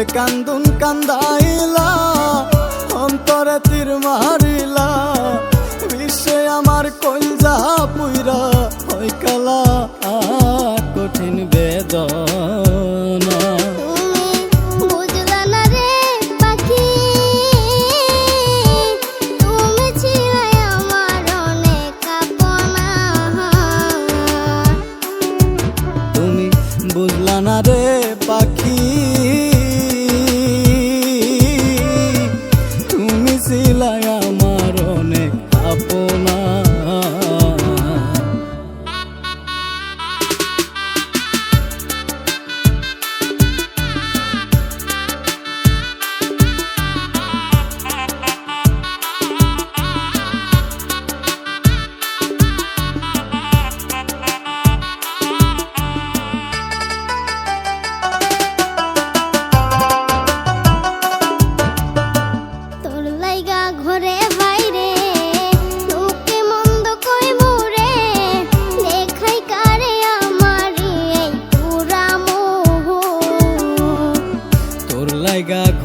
যে কান্দুন কান্দাইলা অন্তরে তীর মারিলা বিশ্বে আমার কইল ছিলায় আমার অনেক আপনা।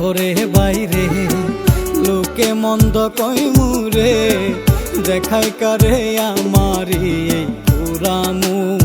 ঘরে বাইরে লোকে মন্দ কই মুরে দেখায় কারে আমারি পুরা পুরামু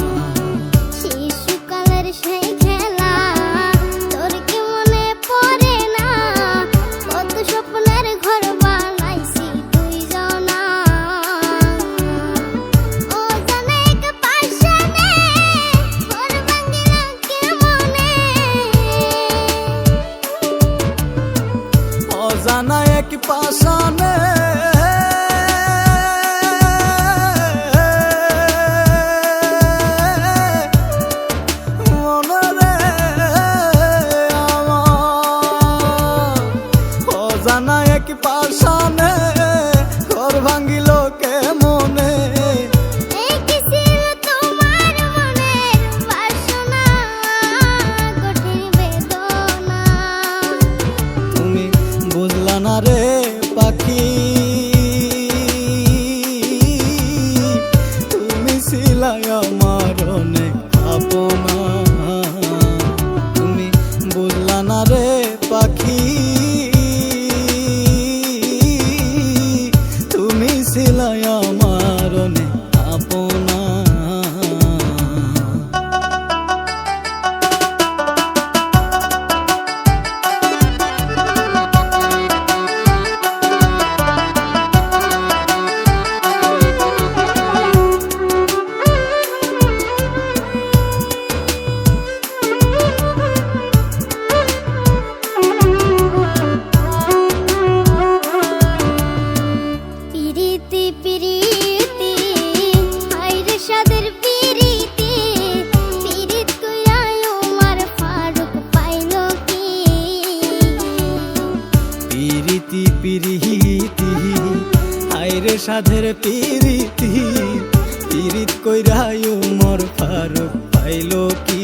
जाना एक पासा में ছিলাই আমার অনেক আপনা সাধের পিরিতি পিরিত কইরায়ু মোর ফারুক পাইল কি?